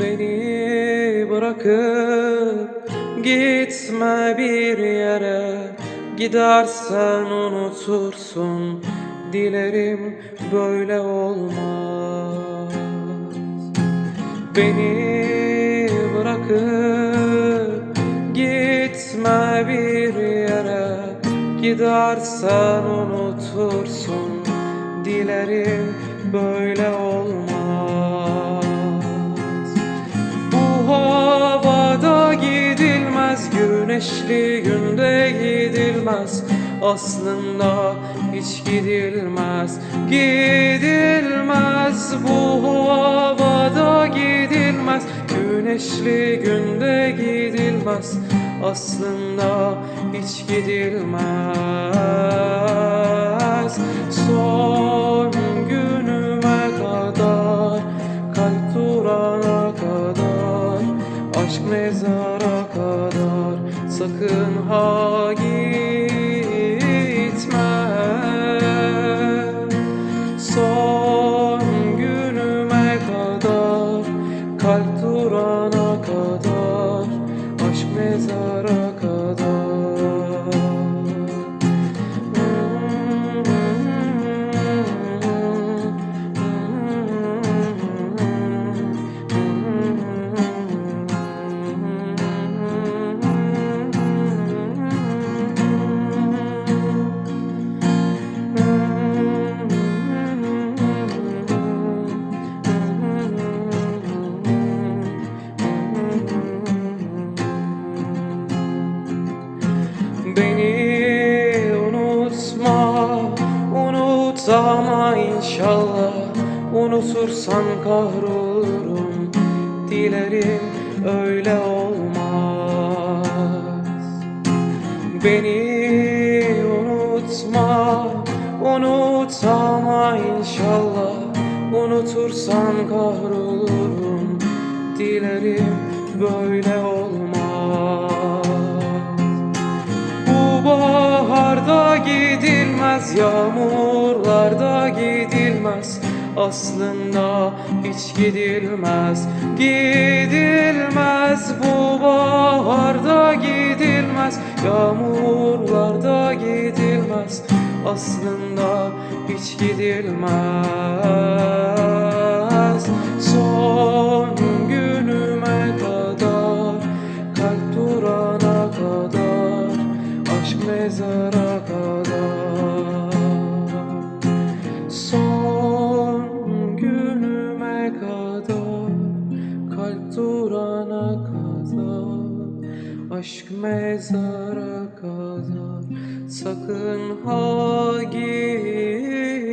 Beni bırakıp gitme bir yere. Gidersen unutursun Dilerim böyle olmaz. Beni bırakıp gitme bir yere. Gidersen unutursun Dilerim böyle olmaz gidilmez Güneşli günde gidilmez. Aslında hiç gidilmez Gidilmez. Bu havada gidilmez Güneşli günde gidilmez. Aslında hiç gidilmez. Son mezara kadar Sakın ha gitme. Son günüme kadar Kalp durana kadar Aşk mezara ama inşallah Unutursan kahrolurum, dilerim öyle olmaz. Beni unutma, unut ama inşallah Unutursan kahrolurum, dilerim böyle olmaz. Bu baharda gidilmez, yağmurlarda gidilmez. Aslında hiç gidilmez, gidilmez Bu baharda gidilmez, yağmurlarda gidilmez. Aslında hiç gidilmez. Son günüme kadar, kalp durana kadar Aşk mezara kadar Aşk mezara kadar Sakın ha gitme